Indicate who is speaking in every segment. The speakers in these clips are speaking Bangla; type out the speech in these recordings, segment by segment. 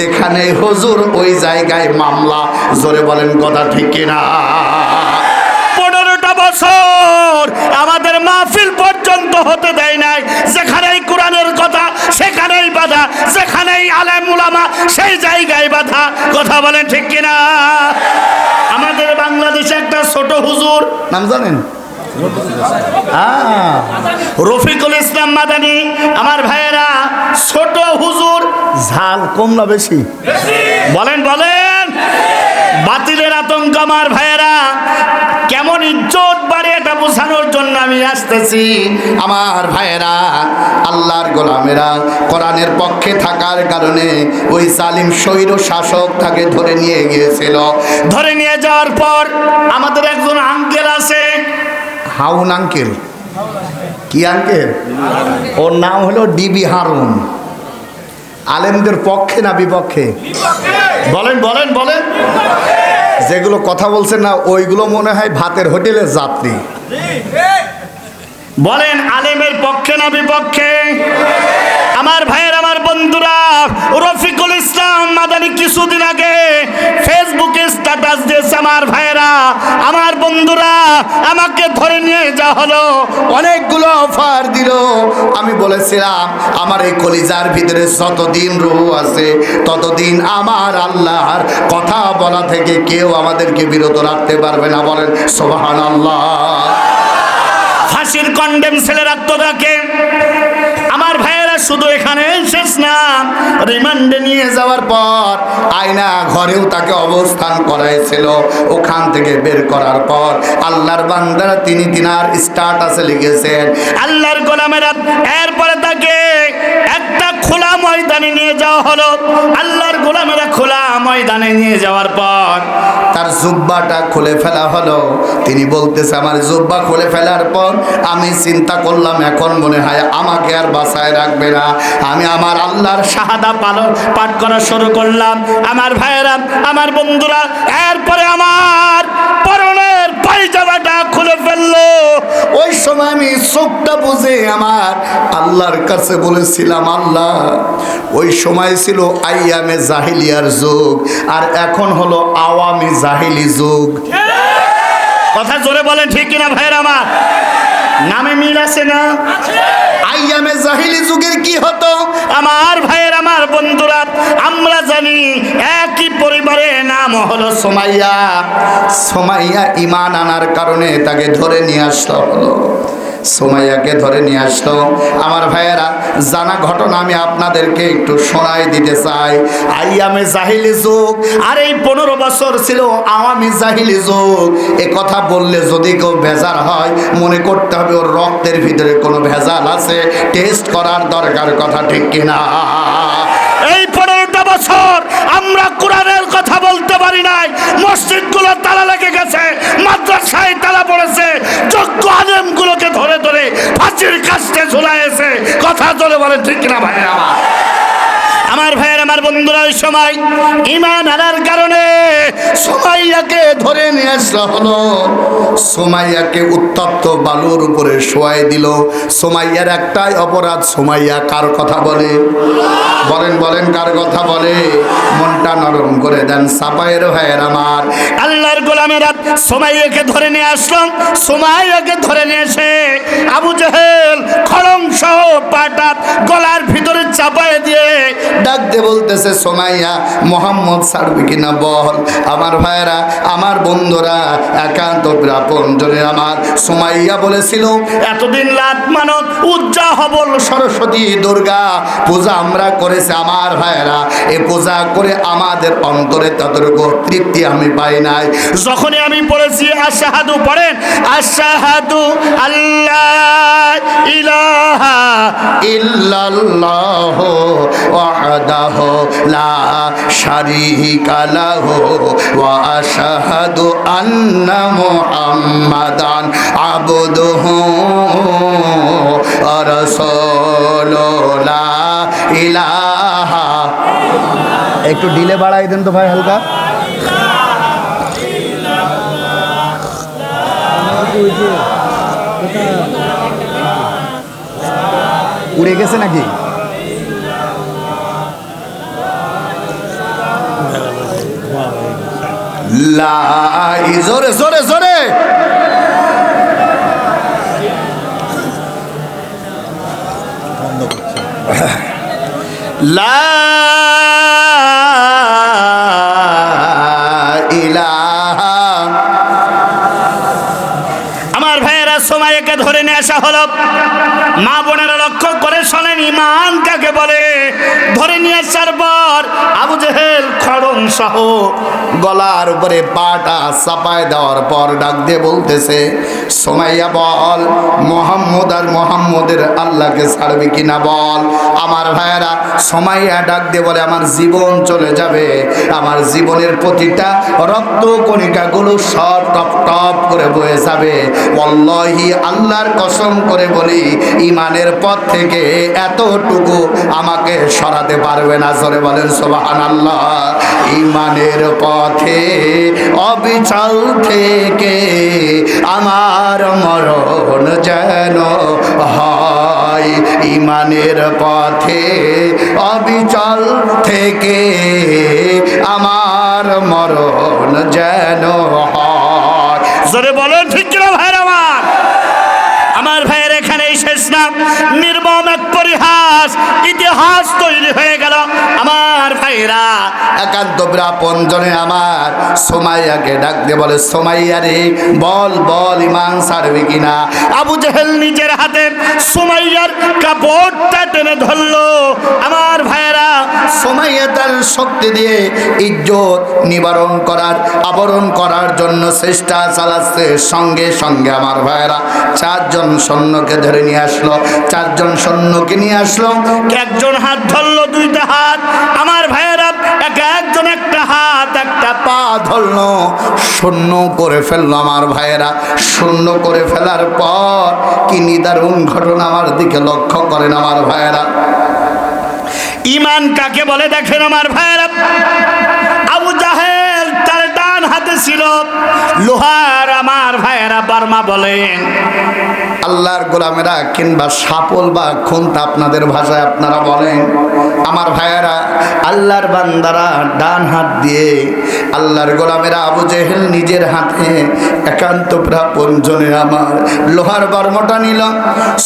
Speaker 1: যেখানে হুজুর ওই জায়গায় মামলা জোরে বলেন কথা ঠিক কিনা?
Speaker 2: পনেরোটা বছর আমাদের মাহফিল পর্যন্ত হতে দেয় নাই। যেখানেই কোরআনের কথা সেখানেই বাধা। যেখানেই আলেম উলামা সেই জায়গায় বাধা। কথা বলেন ঠিক কিনা? আমাদের বাংলাদেশে একটা ছোট হুজুর
Speaker 1: নাম জানেন?
Speaker 2: রফিকুল ইসলাম মাদানি, আমার ভাইয়েরা, ছোট হুজুর,
Speaker 1: ঝাল কম না বেশি?
Speaker 2: বলেন বলেন। বাতিলের আতঙ্ক আমার ভাইয়েরা, কেমন ইজ্জত বাড়ে এটা বোঝানোর জন্য আমি আসতেছি।
Speaker 1: আমার ভাইয়েরা, আল্লাহর গোলামেরা, কোরআনের পক্ষে থাকার কারণে ওই সালিম স্বৈর শাসক তাকে ধরে নিয়ে গিয়েছিল।
Speaker 2: ধরে নিয়ে যাওয়ার পর আমাদের একজন আঙ্কেল আছে
Speaker 1: হাউন আঙ্কেল। কি আঙ্কেল? ওর নাম হলো ডিবি হারুন। আলেমদের পক্ষে না বিপক্ষে?
Speaker 2: বলেন বলেন বলেন।
Speaker 1: যেগুলো কথা বলছেন না, ওইগুলো মনে হয় ভাতের হোটেলের যাত্রী।
Speaker 2: বলেন, আলেমের পক্ষে না বিপক্ষে? আমার ভাইয়ের, আমার বন্ধুরা, রফিকুল ইসলাম মাদানি কিছুদিন আগে ফেসবুকে স্ট্যাটাস দিয়েছে আমার ভাইয়েরা, আমার বন্ধুরা, আমাকে ধরে নিয়ে যা হলো।
Speaker 1: অনেকগুলো অফার দিল। আমি বলেছিলাম, আমার এই কলিজার ভিতরে যতদিন রুহ আছে, ততদিন আমার আল্লাহর কথা বলা থেকে কেউ আমাদেরকে বিরত রাখতে পারবে না। বলেন সোহান আল্লাহ
Speaker 2: ফাঁসির কন্ডেম ছেলে রাখতো তাকে আমার ভাইয়েরা শুধু এখানে শেষ না।
Speaker 1: রিমান্ডে নিয়ে যাওয়ার পর আয়না ঘরেও তাকে অবস্থান করাইছিল। ওখান থেকে বের করার পর আল্লাহর বান্দারা তিনি তিনার স্টার্টাসে লিখেছেন,
Speaker 2: আল্লাহর গোলামেরা, এরপরে তাকে একটা খোলা ময়দানে নিয়ে যাওয়া হলো। আল্লাহর গোলামেরা খোলা ময়দানে নিয়ে যাওয়ার পর
Speaker 1: তার জুব্বাটা খুলে ফেলা হলো। তিনি বলতেছে, আমার জুব্বা খুলে ফেলার পর আমি চিন্তা করলাম, এখন মনে হয় আমাকে আর বাসায় রাখবে না। আমি আমার আল্লাহর
Speaker 2: শাহাদা পালন পাঠ করা শুরু করলাম। আমার ভাইয়েরা আমার বন্ধুরা এরপরে আমার পরনের পায়জামাটা খুলে ফেলল।
Speaker 1: ওই সময় আমি চোখটা বুঝে আমার আল্লাহর কাছে বলেছিলাম আল্লাহ ওই সময় ছিল আইয়ামে জাহিলিয়ার যুগ আর এখন হলো আওয়ামী জাহিলি যুগ।
Speaker 2: কথা জোরে বলেন ঠিক কিনা ভাইয়ের আমার? নামে মিল আছে না?
Speaker 1: আইয়ামে জাহিলি যুগের কি হতো?
Speaker 2: আমার ভাইয়ের, আমার বন্ধুরা, আমরা জানি একই পরিবারে নাম হলো
Speaker 1: সোমাইয়া। সোমাইয়া ইমান আনার কারণে তাকে ধরে নিয়ে আসতে হলো। সোমাইয়াকে ধরে নিয়ে আসলো আমার ভাইয়েরা, জানা ঘটনা আমি আপনাদেরকে একটু শোনাই দিতে চাই। আইয়ামে জাহিলি যুগ, আর এই পনেরো বছর ছিল আওয়ামী জাহিলি যুগ। এ কথা বললে যদি কেউ ভেজাল হয়, মনে করতে হবে ওর রক্তের ভিতরে কোনো ভেজাল আছে। টেস্ট করার দরকার কথা ঠিক কিনা?
Speaker 2: এই পনেরোটা বছর আমরা কোরআনের কথা বলতে পারি নাই। মসজিদগুলো তালা লেগে গেছে, মাদ্রাসায় তালা পড়েছে যোগ্য আলেমগুলোকে ধরে ধরে ফাঁসির কাছে ঝুলাইছে। কথা চলে বলে ঠিক না ভাই আমার আমার ভাইয়ের, আমার বন্ধুরা, ওই সময় ইমান আনার কারণে
Speaker 1: সোমাইয়াকে ধরে নিয়ে আসা হলো। সোমাইয়াকে উত্তপ্ত বালুর উপরে শোয়াই দিল। সোমাইয়ার একটাই অপরাধ, সোমাইয়া কার কথা বলে? বলেন বলেন, কার কথা বলে? মনটা নরম করে দেন। সাপায়ের ভাইয়ের আমার।
Speaker 2: আল্লাহর গোলামেরা সোমাইয়াকে ধরে নিয়ে আসলাম, সোমাইয়াকে ধরে নিয়ে এসে আবু জাহেল খড়ং সহ পাটা গলার ভিতরে চাপায় দিয়ে
Speaker 1: ডাক দিয়ে বলতেছে, সোমাইয়া, মোহাম্মদ ছাড়বে কিনা বল। আমার ভাইয়েরা, আমার বন্ধুরা, একান্ত আপন জনের আমার সোমাইয়া বলেছিল,
Speaker 2: এতদিন লাত মানত
Speaker 1: পূজা হবল সরস্বতী দুর্গা, পূজা আমরা করেছি আমার ভাইয়েরা, এ পূজা করে আমাদের অন্তরে ততটুকু তৃপ্তি আমি পাই নাই।
Speaker 2: যখনই আমি পড়েছি, আশাহাদু পড়েন, আশাহাদু আল্লাহ ইলাহা
Speaker 1: ইল্লাল্লাহ ওয়াহদাহ লা শারীকা লাহু ওয়া আশহাদু আন্না মুহাম্মাদান আবদুহু ওয়া ইলাহা একটু ডিলে বাড়াই দেন তো ভাই হালকা। উড়ে গেছে নাকি? লাই জোরে জোরে জোরে। লা
Speaker 2: সময়কে ধরে নিয়ে আসা হলো। মা বোনেরা লক্ষ্য করে শোনেন ইমান কাকে বলে? ধরে নিয়ে আসার পর আবু জেহেল খড়ং সহ
Speaker 1: গলার উপরে পাটা চাপায় দেওয়ার পর ডাক দিয়ে বলতেছে, সোমাইয়া বল, মোহাম্মদ আর মোহাম্মদের আল্লাহকে ছাড়বে কিনা বল। আমার ভাইয়েরা সোমাইয়া ডাক দিয়ে বলে, আমার জীবন চলে যাবে। আমার জীবনের প্রতিটা রক্ত কণিকাগুলো সব টপ টপ করে বয়ে যাবে। অল্লাহি আল্লাহর কসম করে বলি, ইমানের পথ থেকে এতটুকু আমাকে সরাতে পারবে না। জোরে বলেন সোবাহান আল্লাহ ইমানের পথে, অবিচল থেকে আমার মরণ যেন হয়। ইমানের পথে, অবিচল থেকে আমার মরণ যেন হয়।
Speaker 2: জোরে বলো ঠিক আমার আমার ভাইয়ের এখানেই শেষ না। নির্মম এক পরিহাস, ইতিহাস তৈরি হয়ে গেল। আমার ভাইরা,
Speaker 1: একান্ত ব্রাপন জনে আমার সোমাইয়াকে ডাক দিয়ে বলে, সোমাইয়া রে, বল বল, ইমান ছাড়বে কিনা?
Speaker 2: আবু জেহেল নিজের হাতে সোমাইয়ার কাপড়টা টেনে ধরলো। আমার ভাইয়েরা,
Speaker 1: সোমাইয়া তার শক্তি দিয়ে ইজ্জত নিবারণ করার, আবরণ করার জন্য চেষ্টা চালাচ্ছে। সঙ্গে সঙ্গে আমার ভাইয়েরা চারজন সৈন্যকে ধরে নিয়ে আসলো। চারজন সৈন্যকে নিয়ে আসলো।
Speaker 2: একজন হাত ধরলো, দুইটা হাত আমার ভাইয়েরা এক একজন একটা পা
Speaker 1: ধরলো, শূন্য করে ফেলল আমার ভাইয়েরা। শূন্য করে ফেলার পর কি নিদারুণ ঘটনা আমার দিকে লক্ষ্য করেন আমার ভাইয়েরা।
Speaker 2: ইমান কাকে বলে দেখেন আমার ভাইয়েরা? লোহার আমার ভাইয়েরা বলেন
Speaker 1: আল্লাহর গোলামেরা কিংবা সাপল বা আপনাদের ভাষায় আপনারা বলেন, আমার ভাইয়েরা, আল্লাহর বান্দারা ডান হাত দিয়ে আল্লাহর গোলামেরা আবু জেহেল নিজের হাতে একান্ত প্রাপঞ্জনে আমার লোহার বর্মটা নিল।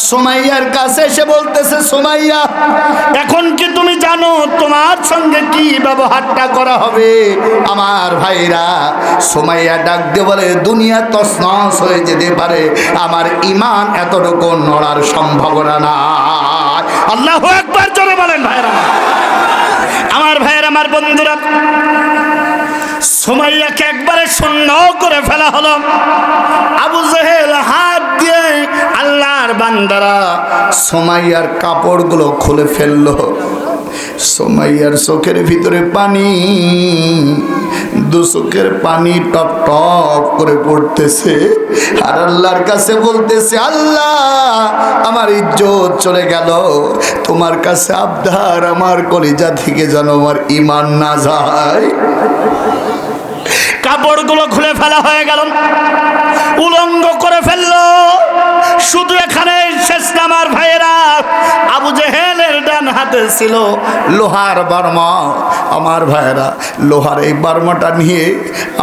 Speaker 1: সোমাইয়ার কাছে এসে বলতেছে, সোমাইয়া,
Speaker 2: এখন কি তুমি জানো তোমার সঙ্গে কি ব্যবহারটা করা হবে?
Speaker 1: আমার ভাইরা সোমাইয়া ডাক দিয়ে বলে, দুনিয়া তসনস হয়ে যেতে পারে। আমার ইমান এতটুকু নড়ার সম্ভাবনা না
Speaker 2: আল্লাহ একবার জোরে বলেন ভাইরা আমার ভাইয়ের, আমার বন্ধুরা, সুমাইয়াকে একবারে শূন্য করে ফেলা হলো। আবু জেহেল হাত দিয়ে আল্লাহর বান্দারা
Speaker 1: সোমাইয়ার কাপড়গুলো খুলে ফেলল। সোমাইয়ার চোখের ভিতরে পানি, দু চোখের পানি টপ টপ করে পড়তেছে। আর আল্লাহর কাছে বলতেছে, আল্লাহ, আমার ইজ্জত চলে গেল। তোমার কাছে আবদার আমার কলিজা থেকে যেন আমার ইমান না যায়।
Speaker 2: কাপড়গুলো খুলে ফেলা হয়ে গেল, উলঙ্গ করে ফেলল। শুধু এখানে শেষ নামার ভাইয়েরা, আবু জেহেলের ডান হাতে ছিল,
Speaker 1: লোহার বার্মা, আমার ভাইয়েরা লোহার এই বার্মাটা নিয়ে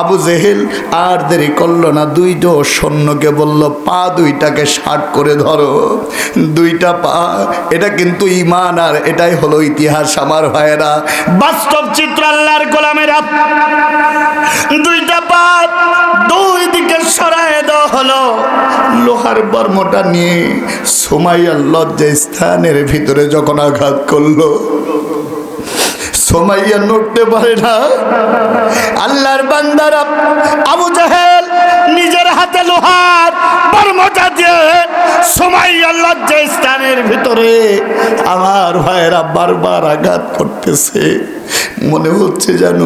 Speaker 1: আবু জেহেল আর দেরি করল না, দুইটো সৈন্যকে বলল, পা দুইটাকে শার্ট করে ধরো। দুইটা পা, এটা কিন্তু ইমান আর এটাই হলো ইতিহাস আমার ভাইয়েরা
Speaker 2: বাস্তব চিত্র আল্লাহর গোলামেরা। দুইটা পাপ দুই দিকে সরায় দেওয়া হলো।
Speaker 1: লোহার বর্মটা নিয়ে সোমাইয়ার লজ্জা স্থানের ভিতরে যখন আঘাত করল। সোমাইয়া নড়তে পারে না। আল্লাহর বান্দারা
Speaker 2: আবু জাহেল নিজের হাতে লোহার বর্মটা দিয়ে সময় আল্লাহ যে স্থানের ভিতরে
Speaker 1: আমার ভাইয়েরা বারবার আঘাত করতেছে। মনে হচ্ছে যেন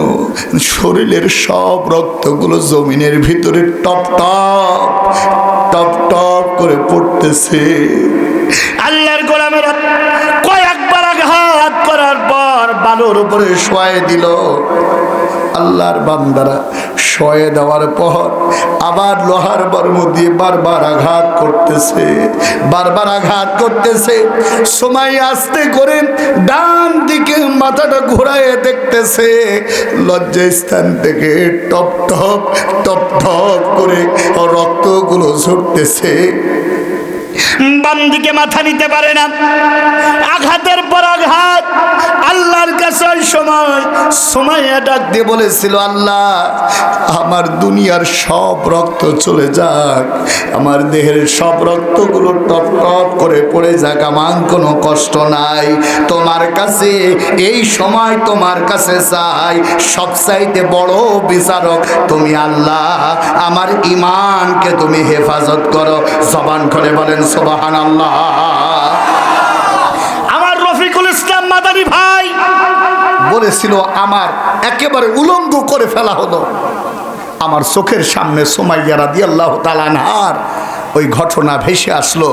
Speaker 1: শরীরের সব রক্তগুলো জমিনের ভিতরে টপ টপ টপ টপ করে পড়তেছে।
Speaker 2: আল্লাহর গোলামেরা করার উপরে
Speaker 1: শোয়াই দিল। আল্লাহর বান্দারা শয়ে দেওয়ার পর আবার লোহার বর্ম দিয়ে বারবার আঘাত করতেছে, বারবার আঘাত করতেছে। সময় আসতে করে ডান দিকে মাথাটা ঘোরায় দেখতেছে লজ্জা স্থান থেকে টপ টপ টপ টপ করে রক্তগুলো ছুটতেছে
Speaker 2: বাম দিকে মাথা নিতে পারে না। আঘাতের পর আঘাত। আল্লাহর কাছে ওই সময়
Speaker 1: সময় ডাক দিয়ে বলেছিল, আল্লাহ, আমার দুনিয়ার সব রক্ত চলে যাক। আমার দেহের সব রক্তগুলো টপ টপ করে পড়ে যাক। আমার কোনো কষ্ট নাই। তোমার কাছে, এই সময় তোমার কাছে চাই। সব চাইতে বড় বিচারক তুমি আল্লাহ। আমার ইমানকে তুমি হেফাজত করো। জবান করে বলেন সোবাহান আল্লাহ
Speaker 2: আমার রফিকুল ইসলাম মাদানি ভাই।
Speaker 1: বলেছিল আমার একেবারে উলঙ্গ করে ফেলা হলো। আমার চোখের সামনে সোমাইয়া রাদি আল্লাহ তালানহার ওই ঘটনা ভেসে আসলো।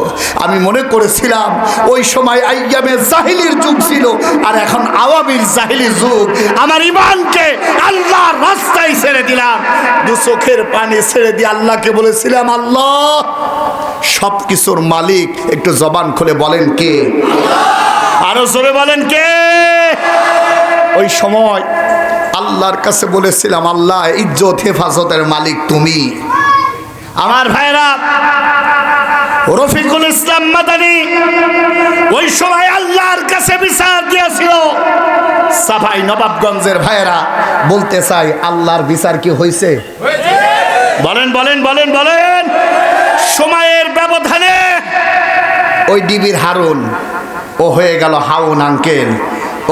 Speaker 1: আমি মনে করেছিলাম, ওই সময় আইয়ামে জাহিলির যুগ ছিল, আর এখন আওয়ামীর জাহিলির যুগ।
Speaker 2: আমার ইমানকে আল্লাহ রাস্তায় ছেড়ে দিলাম।
Speaker 1: দু চোখের পানি ছেড়ে দিয়ে আল্লাহকে বলেছিলাম, আল্লাহ সব কিছুর মালিক। একটু জবান খুলে বলেন কে?
Speaker 2: আরও জোরে বলেন কে?
Speaker 1: ওই সময় আল্লাহর কাছে বলেছিলাম, আল্লাহ, ইজ্জত, হেফাজতের মালিক তুমি।
Speaker 2: আমার ভাইরা রফিকুল ইসলাম মাদানী ওই সময় আল্লাহর কাছে বিচার দিয়েছিল।
Speaker 1: সাফাই নবাবগঞ্জের ভাইয়েরা, বলতে চাই আল্লাহর বিচার কি হয়েছে?
Speaker 2: বলেন বলেন বলেন বলেন। সময়ের ব্যবধানে
Speaker 1: ওই ডিবির হারুন, ও হয়ে গেল হাউন আঙ্কেল।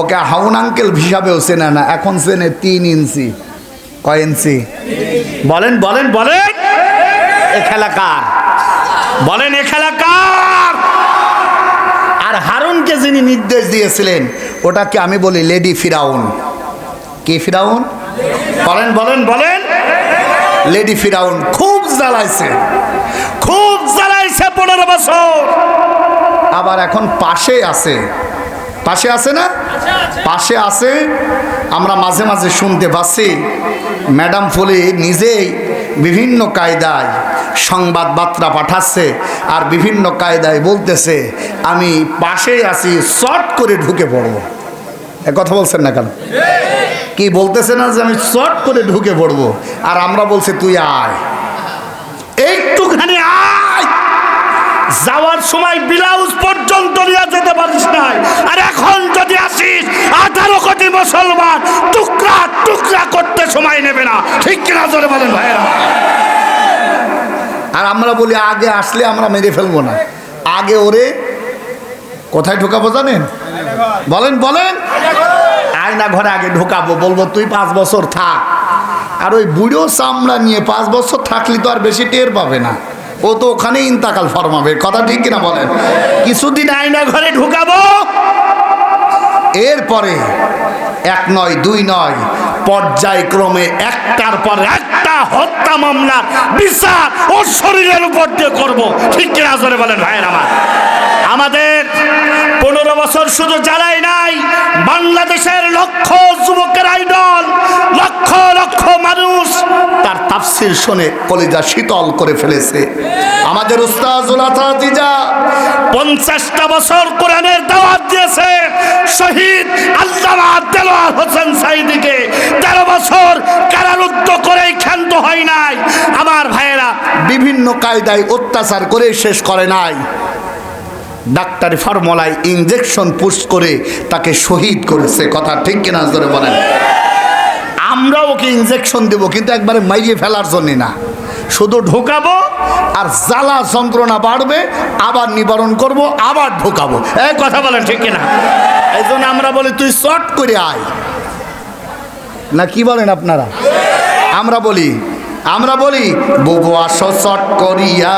Speaker 1: ওকে হাউন আঙ্কেল হিসাবেও চেনে না, এখন চেনে তিন ইঞ্চি। কয় ইঞ্চি?
Speaker 2: বলেন বলেন বলেন।
Speaker 1: এ
Speaker 2: বলেন এ
Speaker 1: আর হারুনকে যিনি নির্দেশ দিয়েছিলেন, ওটাকে আমি বলি লেডি ফিরাউন। কে ফিরাউন?
Speaker 2: বলেন বলেন বলেন।
Speaker 1: লেডি ফিরাউন খুব জ্বালাইছে।
Speaker 2: খুব জ্বালাইছে পনেরো বছর।
Speaker 1: আবার এখন পাশে আছে। পাশে আছে না? পাশে আছে। আমরা মাঝে মাঝে শুনতে পাচ্ছি, ম্যাডাম ফলি নিজেই বিভিন্ন কায়দায় সংবাদ বার্তা পাঠাচ্ছে আর বিভিন্ন কায়দায় বলতেছে আমি পাশেই আছি চট করে ঢুকে পড়ব। এ কথা বলছেন না কেন? কি বলতেছে না যে আমি চট করে ঢুকে পড়ব? আর আমরা বলছি তুই আয়
Speaker 2: একটুখানি আয় যাওয়ার সময় ব্লাউজ পর্যন্ত নিয়ে যেতে পারিস নাই। আর এখন যদি আসিস, আঠারো কোটি মুসলমান টুকরা টুকরা করতে সময় নেবে না। ঠিক কিনা জোরে বলেন ভাইয়েরা?
Speaker 1: আর আমরা বলি, আগে আসলে আমরা মেরে ফেলব না। আগে ওরে কোথায় ঢোকাবো জানেন? বলেন বলেন। আয়না ঘরে আগে ঢোকাবো, বলব, তুই পাঁচ বছর থাক। আর ওই বুড়ো চামড়া নিয়ে পাঁচ বছর থাকলে তো আর বেশি টের পাবে না। ও তো ওখানেই ইন্তাকাল ফরমাবে কথা ঠিক কিনা বলেন?
Speaker 2: কিছুদিন আয়না ঘরে ঢুকাবো।
Speaker 1: এরপরে এক নয় দুই নয় পর্যায়ক্রমে
Speaker 2: একটার পর একটা হত্যা মামলা বিচার ও শরীরের উপর দিয়ে করব। ঠিক কিনা জোরে বলেন ভাইয়ের আমার? আমাদের পনেরো বছর শুধু জ্বালাই নাই, বাংলাদেশের লক্ষ যুবকের আইডল, লক্ষ লক্ষ মানুষ
Speaker 1: তার তাফসির শুনে কলিজা শীতল করে ফেলেছে। আমাদের আতাতিজা
Speaker 2: পঞ্চাশটা বছর কোরআনের দাওয়াত দিয়েছে, শহীদ আল্লামা দেলোয়ার হোসেন সাইদিকে। তেরো বছর কারারুদ্ধ করেই ক্ষান্ত হয় নাই। আমার ভাইয়েরা,
Speaker 1: বিভিন্ন কায়দায় অত্যাচার করে শেষ করে নাই। ডাক্তারি ফর্মুলায় ইঞ্জেকশন পুশ করে তাকে শহীদ করেছে। কথা ঠিক কিনা ধরে বলেন? আমরা ওকে ইঞ্জেকশন দেব, কিন্তু একবারে মাইয়ে ফেলার জন্যে না। শুধু ঢোকাবো আর জ্বালা যন্ত্রণা বাড়বে, আবার নিবারণ করব, আবার ঢোকাবো।
Speaker 2: এই কথা বলেন ঠিক কিনা?
Speaker 1: এই জন্য আমরা বলি, তুই শর্ট করে আয়। না, কি বলেন আপনারা? আমরা বলি আমরা বলি বুবু আসো চট করিয়া।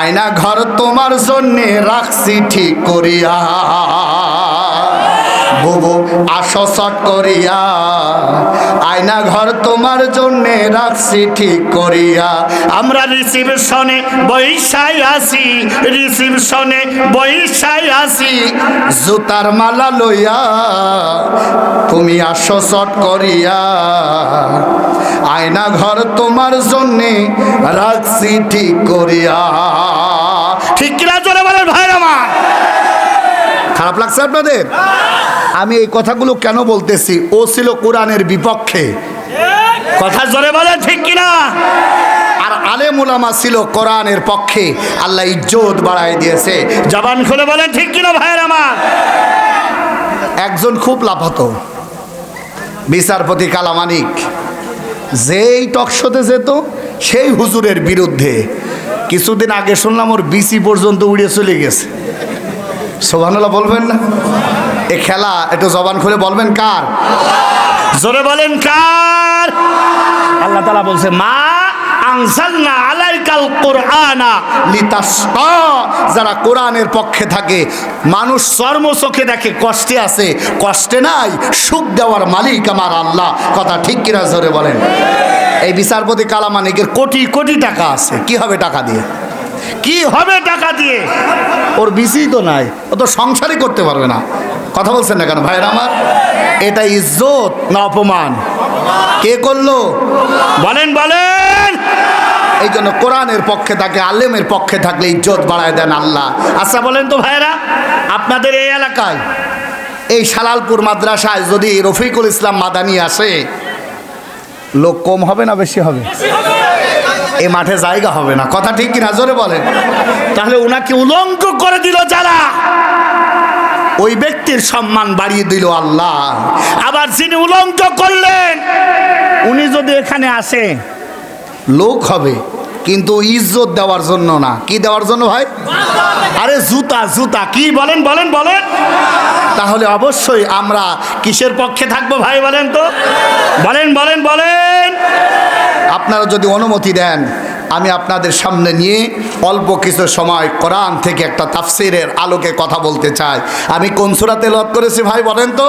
Speaker 1: আয়না ঘর তোমার জন্যে রাখছি ঠিক করিয়া। বুবু আসো চট করিয়া। আয়না ঘর তোমার জন্যে রাখছি ঠিক করিয়া।
Speaker 2: আমরা রিসিপশনে বৈশাই আসি রিসিপশনে বৈশাই আসি
Speaker 1: জুতার মালা লইয়া তুমি আসো চট করিয়া। আয়না ঘর তোমার জন্যে রাখছি ঠিক করিয়া।
Speaker 2: ঠিক কিনা জোরে বলেন আমার
Speaker 1: খারাপ লাগছে আপনাদের? আমি এই কথাগুলো কেন বলতেছি? ও ছিল কোরআনের বিপক্ষে।
Speaker 2: কথা জোরে বলেন, ঠিক কিনা?
Speaker 1: আর আলেম উলামা ছিল কোরআনের পক্ষে। আল্লাহ ইজ্জত বাড়ায় দিয়েছে।
Speaker 2: জবান খুলে বলেন, ঠিক কিনা ভাইয়ের আমার?
Speaker 1: একজন খুব লাফাতো। বিচারপতি কালামানিক। যেই টকশোতে যেত, সেই হুজুরের বিরুদ্ধে। কিছুদিন আগে শুনলাম ওর বিসি পর্যন্ত উড়ে চলে গেছে। সোভানুল্লাহ বলবেন না? এ খেলা, একটু জবান খুলে বলবেন কার?
Speaker 2: জোরে বলেন কার? আল্লাহ তালা বলছে, মা আনসালনা আলাইকাল কোরআনা
Speaker 1: লিতাস্তা যারা কোরআনের পক্ষে থাকে, মানুষ চর্ম চোখে দেখে কষ্টে আছে, কষ্টে নাই, সুখ দেওয়ার মালিক আমার আল্লাহ। কথা ঠিক কিনা জোরে বলেন? এই বিচারপতি কালামানিকের কোটি কোটি টাকা আছে, কি হবে টাকা দিয়ে?
Speaker 2: কি হবে টাকা দিয়ে?
Speaker 1: ওর বিসি তো নাই ও তো সংসারই করতে পারবে না। কথা বলছেন না কেন? ভাইরা আমার এটা ইজ্জত না অপমান? কে করল?
Speaker 2: বলেন বলেন!
Speaker 1: এই জন্য কোরআনের পক্ষে থাকে আলেমের পক্ষে থাকলে ইজ্জত বাড়ায় দেন আল্লাহ।
Speaker 2: আচ্ছা বলেন তো ভাইরা আপনাদের এই এলাকায়
Speaker 1: এই সালালপুর মাদ্রাসায় যদি রফিকুল ইসলাম মাদানি আসে লোক কম হবে না বেশি হবে? এই মাঠে জায়গা হবে না। কথা ঠিক কিনা? জোরে বলেন।
Speaker 2: তাহলে ওনাকে উলঙ্গ করে দিল যারা।
Speaker 1: ওই ব্যক্তির সম্মান বাড়িয়ে দিল আল্লাহ।
Speaker 2: আবার যিনি উলঙ্গ করলেন, উনি যদি এখানে আসে,
Speaker 1: লোক হবে। কিন্তু ইজ্জত দেওয়ার জন্য না। কি দেওয়ার জন্য ভাই? আরে জুতা জুতা।
Speaker 2: কি বলেন বলেন বলেন।
Speaker 1: তাহলে অবশ্যই আমরা
Speaker 2: কিসের পক্ষে থাকব ভাই বলেন তো? বলেন বলেন বলেন।
Speaker 1: আপনারা যদি অনুমতি দেন, আমি আপনাদের সামনে নিয়ে অল্প কিছু সময় কোরআন থেকে একটা তাফসিরের আলোকে কথা বলতে চাই। আমি কোন সুরাতে লত করেছি ভাই বলেন তো?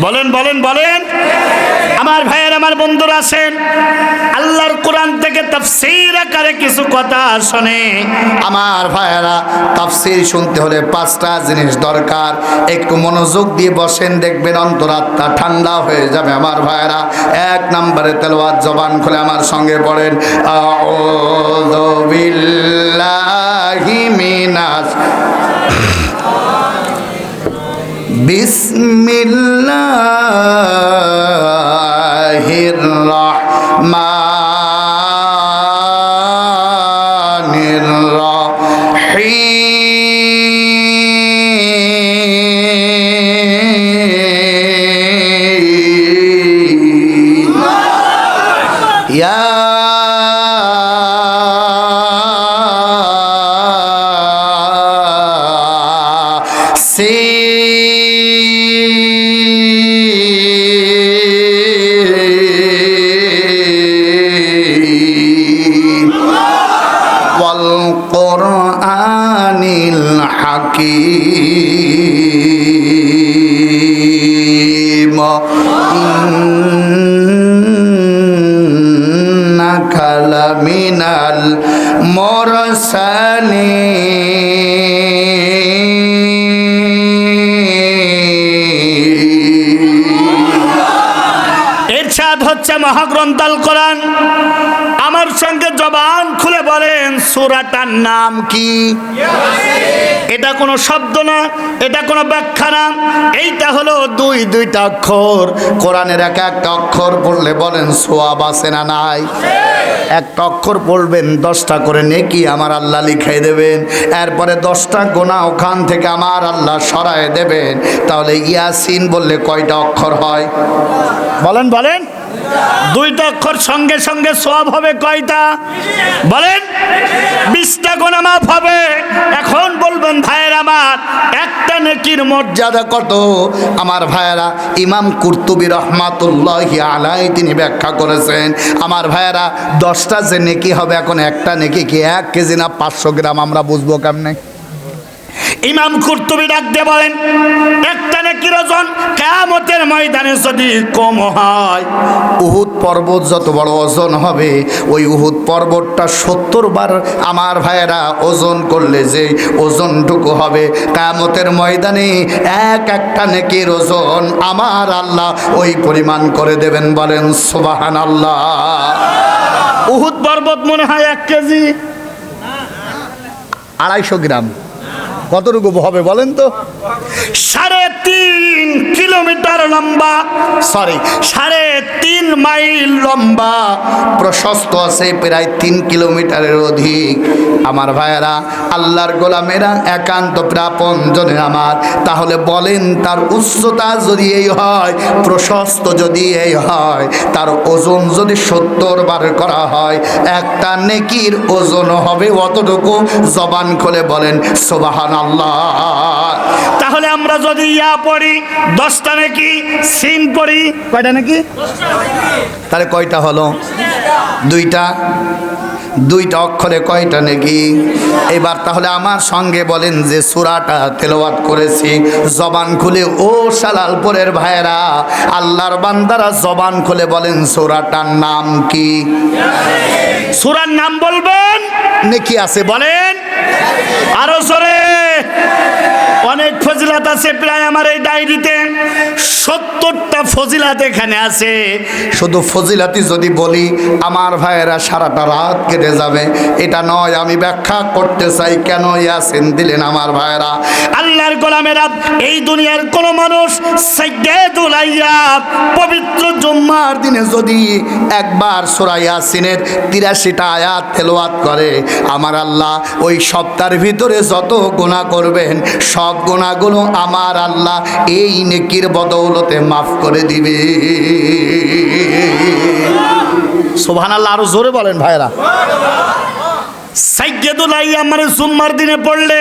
Speaker 2: বলেন বলেন বলেন। আমার ভাইয়ের আমার বন্ধুরা আছেন, আল্লাহর কোরআন থেকে তাফসীর আকারে কিছু কথা শোনে।
Speaker 1: আমার ভাইয়েরা, তাফসির শুনতে হলে পাঁচটা জিনিস দরকার। একটু মনোযোগ দিয়ে বসেন, দেখবেন অন্তরাত্মা ঠান্ডা হয়ে যাবে। আমার ভাইয়েরা, এক নম্বরে তেলওয়াত জবান খুলে আমার সঙ্গে পড়েন। আউযু বিল্লাহি মিনাশ বিসমিল্লাহির
Speaker 2: হচ্ছে মহাগ্রন্থ আল কোরআন। আমার সঙ্গে জবান খুলে বলেন, সূরাটার নাম কি? এটা কোনো শব্দ না, এটা কোনো ব্যাখ্যা না। এইটা হলো দুই দুইটা অক্ষর।
Speaker 1: কোরআনের এক একটা অক্ষর পড়লে বলেন, সোয়াব আছে না নাই? একটা অক্ষর পড়বেন, দশটা করে নেকি আমার আল্লাহ লিখাই দেবেন। এরপরে দশটা গোনা ওখান থেকে আমার আল্লাহ সরায় দেবেন। তাহলে ইয়াসিন বললে কয়টা অক্ষর হয়?
Speaker 2: বলেন বলেন। দুইটা অক্ষর সঙ্গে সঙ্গে সব হবে কয়টা? বলেন, বিশটা গোনা মাফ হবে। এখন বলবেন, ভাইয়ের আমার, একটা নেকির মর্যাদা
Speaker 1: কত? আমার ভাইয়েরা, ইমাম কুর্তুবী রহমাতুল্লাহ আলাই তিনি ব্যাখ্যা করেছেন, আমার ভাইয়েরা, দশটা যে নেকি হবে, এখন একটা নেকি কি এক কেজি না পাঁচশো গ্রাম? আমরা বুঝব কেমনে?
Speaker 2: ইমাম কুর্তুবি ডাক দিয়ে বলেন একটা নেকির ওজন কেয়ামতের ময়দানে যদি কম হয়
Speaker 1: উহুদ পর্বত যত বড় ওজন হবে ওই উহুদ পর্বতটা সত্তর বার আমার ভাইয়েরা ওজন করলে যে ওজনটুকু হবে কামতের ময়দানে এক একটা নেকির ওজন আমার আল্লাহ ওই পরিমাণ করে দেবেন বলেন সুবাহান আল্লাহ
Speaker 2: উহুদ পর্বত মনে হয় এক কেজি।
Speaker 1: আড়াইশো গ্রাম। কতটুকু হবে বলেন তো?
Speaker 2: সাড়ে তিন কিলোমিটার লম্বা। সরি সাড়ে তিন মাইল লম্বা।
Speaker 1: প্রশস্ত আছে প্রায় তিন কিলোমিটারের অধিক। আমার ভাইয়েরা আল্লাহর গোলামেরা একান্ত প্রাপন জনের আমার। তাহলে বলেন তার উচ্চতা যদি এই হয় প্রশস্ত যদি এই হয় তার ওজন যদি সত্তর বার করা হয় একটা নেকির ওজন হবে অতটুকু। জবান খুলে বলেন সোবাহান আল্লাহ।
Speaker 2: তাহলে আমরা যদি ইয়া পড়ি দশটা নাকি সিন পড়ি কয়টা নাকি?
Speaker 1: তাহলে কয়টা হলো? দুইটা? দুইটা অক্ষরে কয়টা নাকি? এবার তাহলে আমার সঙ্গে বলেন যে সুরাটা তেলাওয়াত করেছি জবান খুলে ও সালালপুরের ভাইয়েরা আল্লাহর বান্দারা জবান খুলে বলেন সুরাটার নাম কি?
Speaker 2: সুরার নাম বলবেন?
Speaker 1: নেকি আছে বলেন।
Speaker 2: বলেন আরও সরে অনেক ফজিলাত আছে প্রায় আমার এই ডায়েরিতে। সত্তরটা ফজিলাত এখানে আছে।
Speaker 1: শুধু ফজিলাতি যদি বলি আমার ভাইয়েরা সারাটা রাত কেটে যাবে। এটা নয় আমি ব্যাখ্যা করতে চাই কেন ইয়াসিন দিলেন আমার ভাইয়েরা?
Speaker 2: আল্লাহর গোলামেরা এই দুনিয়ার কোন মানুষ
Speaker 1: পবিত্র জুম্মার দিনে যদি একবার সুরা ইয়াসিনের তিরাশিটা আয়াত তেলোয়াত করে আমার আল্লাহ ওই সপ্তাহের ভিতরে যত গোনা করবেন সব গুণাগুলো আমার আল্লাহ এই নেকির বদৌলতে মাফ করে দিবে। সোভান আল্লাহ আরও জোরে বলেন ভাইরা
Speaker 2: সাইয়্যিদুল আইয়াব মানে জুম্মার দিনে পড়লে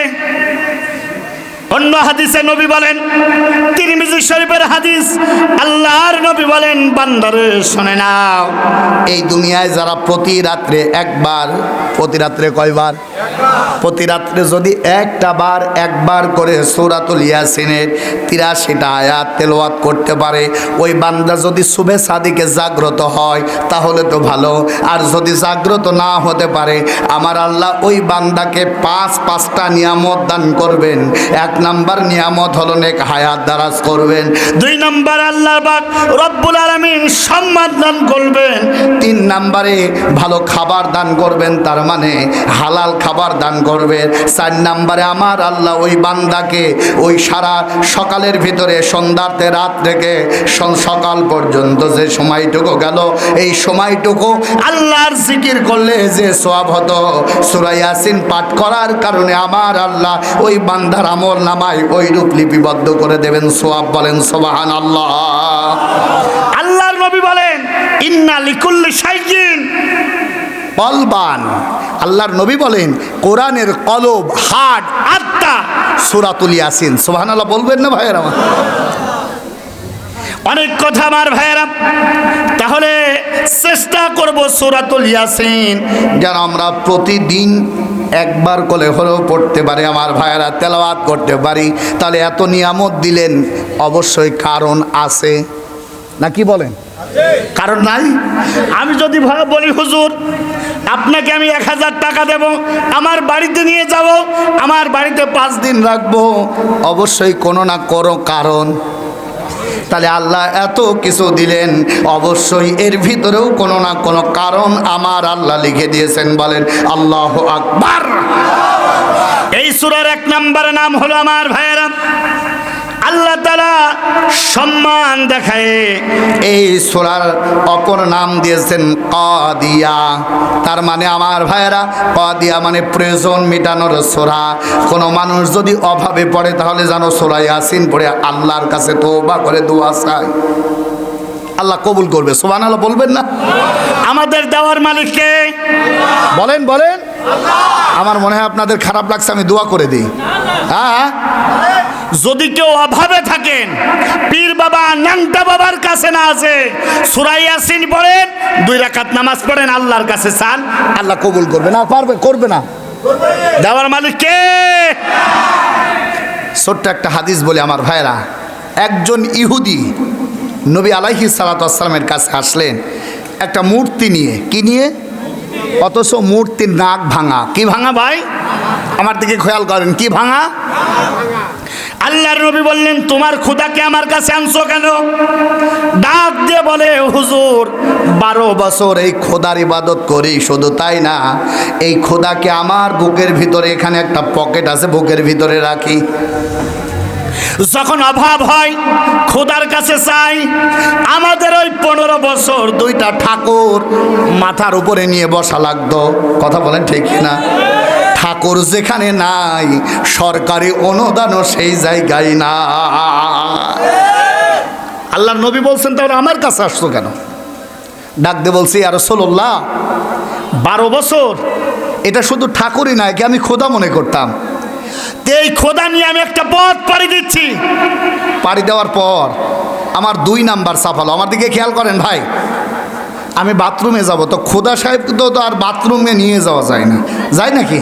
Speaker 2: অন্য হাদিসে নবী বলেন, তিরমিজি শরীফের হাদিস, আল্লাহর নবী বলেন, বান্দারে শুনে নাও।
Speaker 1: এই দুনিয়ায় যারা প্রতি রাত্রে একবার, প্রতি রাত্রে কয়বার? প্রতি রাত্রে যদি একটা বার, একবার করে সৌরাতুল ইয়াসিনের তিরাশিটা আয়াত তেলাওয়াত করতে পারে, ওই বান্দা যদি শুভে সাদিকে জাগ্রত হয়, তাহলে তো ভালো। আর যদি জাগ্রত না হতে পারে, আমার আল্লাহ ওই বান্দাকে পাঁচ, পাঁচটা নিয়ামত দান করবেন। এক নাম্বার নিয়ামত হলো নেক হায়াত দারাজ করবেন।
Speaker 2: দুই নম্বর আল্লাহ পাক রব্বুল আলামিন সম্মান দান করবেন।
Speaker 1: তিন নাম্বারে ভালো খাবার দান করবেন তার মানে হালাল খাবার দান করবেন। চার নাম্বারে আমার আল্লাহ ওই বান্দাকে ওই সারা সকালের ভিতরে সন্ধ্যাতে রাত থেকে সকাল পর্যন্ত যে সময়টুকু গেল এই সময়টুকু আল্লাহর জিকির করলে যে সোয়াব হতো। সুরাই ইয়াসিন পাঠ করার কারণে আমার আল্লাহ ওই বান্দার আমল নামায় ওই রূপ লিপিবদ্ধ করে দেবেন সোয়াব বলেন সোবাহান আল্লাহ
Speaker 2: আল্লাহর নবী বলেন ইন্না লিকুল্লি সাইজিন
Speaker 1: বলবান। আল্লাহর নবী বলেন কোরআনের কলব হাট
Speaker 2: আত্মা
Speaker 1: সুরাতুল ইয়াসিন। আল্লাহ বলবেন না ভাইয়ের আমার?
Speaker 2: অনেক কথা আমার ভাইয়েরা। তাহলে চেষ্টা করব সূরাতুল ইয়াসিন।
Speaker 1: যেন আমরা প্রতিদিন একবার করে হলেও পড়তে পারি আমার ভাইয়েরা তেলাওয়াত করতে পারি। তাহলে এত নিয়ামত দিলেন অবশ্যই কারণ আছে। না কি বলেন? কারণ নাই?
Speaker 2: আমি যদি বলি হুজুর আপনাকে আমি এক হাজার টাকা দেব আমার বাড়িতে নিয়ে যাব আমার বাড়িতে পাঁচ দিন
Speaker 1: রাখব। অবশ্যই কোনো না কোনো কারণ। তাহলে আল্লাহ এত কিছু দিলেন। অবশ্যই এর ভিতরেও কোনো না কোনো কারণ আমার আল্লাহ লিখে দিয়েছেন বলেন, আল্লাহ আকবার।
Speaker 2: এই সুরার এক নাম্বার নাম হলো আমার ভাইয়েরা। আল্লাহ তাআলা সম্মান দেখায়।
Speaker 1: এই সোরার অপর নাম দিয়েছেন কদিয়া। তার মানে আমার ভাইয়েরা কদিয়া মানে প্রয়োজন মেটানোর সোরা। কোনো মানুষ যদি অভাবে পড়ে তাহলে যেন সোরা ইয়াসিন পড়ে আল্লাহর কাছে তোবা করে দোয়া চায়। আল্লাহ কবুল করবে সোবান আল্লাহ বলবেন না?
Speaker 2: আমাদের দেওয়ার মালিককে
Speaker 1: বলেন বলেন। আমার মনে হয় আপনাদের খারাপ লাগছে আমি দোয়া করে দিই। হ্যাঁ?
Speaker 2: যদি কেউ অভাবে থাকেন পীর বাবা নাংটা বাবার কাছে না আছে সুরাই আসিন পড়েন দুই রাকাত নামাজ পড়েন আল্লাহর কাছে চান
Speaker 1: আল্লাহ কবুল করবে না পারবে করবে না।
Speaker 2: দেওয়ার মালিক কে?
Speaker 1: ছোট্ট একটা হাদিস বলে আমার ভাইরা একজন ইহুদি নবী আলাইহি সালাতামের কাছে আসলেন একটা মূর্তি নিয়ে কি নিয়ে? অথচ মূর্তির নাক ভাঙা। কি ভাঙা ভাই? আমার দিকে খেয়াল করেন, কি ভাঙা?
Speaker 2: আল্লাহর নবী বললেন, তোমার খুদাকে আমার কাছে আনছো কেন? ডাক দিয়ে বলে, হুজুর,
Speaker 1: বারো বছর এই খোদার ইবাদত করি, শুধু তাই না, এই খোদাকে আমার বুকের ভিতরে, এখানে একটা পকেট আছে, বুকের ভিতরে রাখি।
Speaker 2: যখন অভাব হয়, খোদার কাছে চাই, আমাদের ওই পনেরো বছর
Speaker 1: দুইটা ঠাকুর মাথার উপরে নিয়ে বসা লাগতো। কথা বলেন ঠিক না ঠাকুর যেখানে নাই, সরকারি অনুদানও সেই জায়গায় না। আল্লাহ নবী বলছেন, তাহলে আমার কাছে আসছো কেন? ডাক দিয়ে বলছি আর সোল্লাহ
Speaker 2: বারো বছর,
Speaker 1: এটা শুধু ঠাকুরই নয় কি আমি খোদা মনে করতাম?
Speaker 2: এই খোদা নিয়ে আমি একটা পথ পাড়ি দিচ্ছি।
Speaker 1: পাড়ি দেওয়ার পর আমার দুই নাম্বার সাফালো। আমার দিকে খেয়াল করেন ভাই আমি বাথরুমে যাব তো খোদা সাহেব তো তো আর বাথরুমে নিয়ে যাওয়া যায় না। যায় নাকি?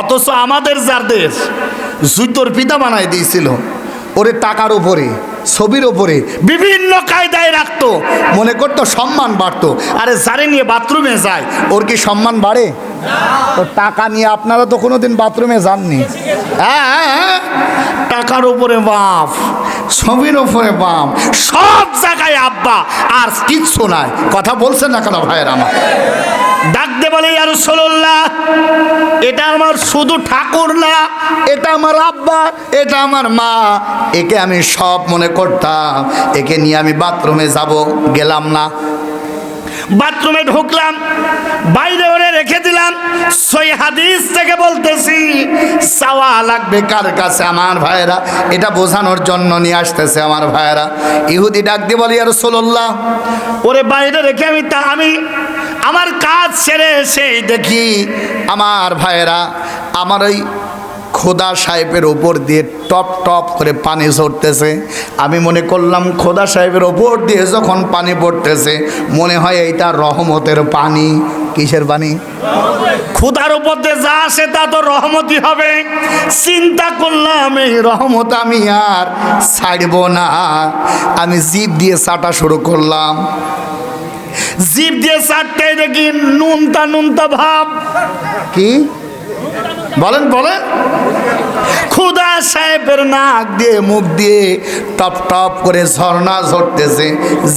Speaker 2: অথচ আমাদের যার দেশ
Speaker 1: জুতোর পিতা বানায় দিয়েছিল ওরে টাকার উপরে। ছবির ওপরে
Speaker 2: বিভিন্ন কায়দায় রাখতো
Speaker 1: মনে করতো সম্মান বাড়তো।
Speaker 2: আরে যারে নিয়ে বাথরুমে যায়
Speaker 1: ওর কি সম্মান বাড়ে? তো টাকা নিয়ে আপনারা তো কোনোদিন বাথরুমে যাননি। হ্যাঁ হ্যাঁ, হ্যাঁ। টাকার উপরে বাপ ছবির ওপরে বাপ
Speaker 2: সব জায়গায় আব্বা
Speaker 1: আর কিচ্ছু নাই। কথা বলছেন না কেন ভাইয়ের আমার?
Speaker 2: ডাক দে বলে আর সোল্লাহ এটা আমার শুধু ঠাকুর না
Speaker 1: এটা আমার আব্বা এটা আমার মা একে আমি সব মনে করতাম, একে নিয়ে আমি বাথরুমে যাব, গেলাম না।
Speaker 2: বাথরুমে ঢুকলাম, বাইরে ওরে রেখে দিলাম, সই হাদিস থেকে বলতেছি
Speaker 1: চাওয়া লাগবে কার কাছে আমার ভাইয়েরা? এটা বোঝানোর জন্য নিয়ে আসতেছে আমার ভাইয়েরা। ইহুদি ডাক দিয়ে বলি আর সোল্লাহ
Speaker 2: ওরে বাইরে রেখে আমি তা, আমি আমার কাজ সেরে এসে দেখি
Speaker 1: আমার ভাইয়েরা, আমার ওই খোদা সাহেবের ওপর দিয়ে টপ টপ করে পানি ঝরতেছে। আমি মনে করলাম খোদা সাহেবের ওপর দিয়ে যখন পানি পড়তেছে মনে হয় এইটা রহমতের পানি। কিসের পানি?
Speaker 2: খুদার উপর দিয়ে যা আসে তা তো রহমতই হবে। চিন্তা করলাম এই
Speaker 1: রহমত আমি আর ছাড়ব না। আমি জিপ দিয়ে চাটা শুরু করলাম।
Speaker 2: জিপ দিয়ে চারটে দেখি নুনতা নুনতা ভাব।
Speaker 1: কি? বলেন বলেন।
Speaker 2: খুদা সাহেবের
Speaker 1: নাক দিয়ে, মুখ দিয়ে টপ টপ করে ঝর্ণা ঝরতেছে।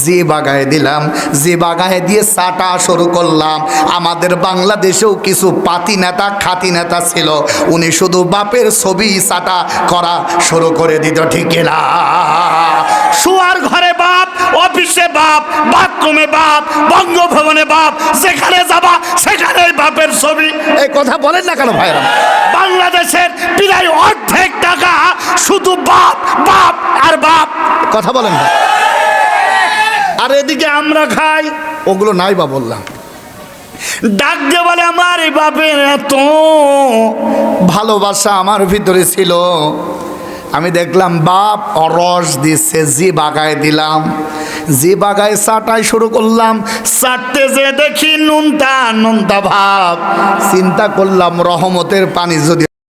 Speaker 1: যে বাগায় দিলাম, যে বাগায় দিয়ে চাটা শুরু করলাম। আমাদের বাংলাদেশেও কিছু পাতি নেতা, খাতি নেতা ছিল। উনি শুধু বাপের ছবি চাটা করা শুরু করে দিত, ঠিক না
Speaker 2: শুয়ার ঘরে বাপ বাপ বাথরুমে বাপ বঙ্গভবনে বাপ যেখানে যাবা সেখানে বাপের ছবি।
Speaker 1: এই কথা বলেন না কেন ভাইরা?
Speaker 2: বাংলাদেশের প্রায় অর্ধেক টাকা শুধু বাপ বাপ আর বাপ।
Speaker 1: কথা বলেন না।
Speaker 2: আর এদিকে আমরা খাই।
Speaker 1: ওগুলো নাই বা বললাম।
Speaker 2: ডাক দিয়ে বলে আমার এই বাপের এত
Speaker 1: ভালোবাসা আমার ভিতরে ছিল। আমি দেখলাম বাপ রস দিচ্ছে জি বাগায় দিলাম। জি বাগায় চাটাই শুরু করলাম,
Speaker 2: চাটতে যে দেখি নুনতা নুনতা ভাব।
Speaker 1: চিন্তা করলাম রহমতের পানি যদি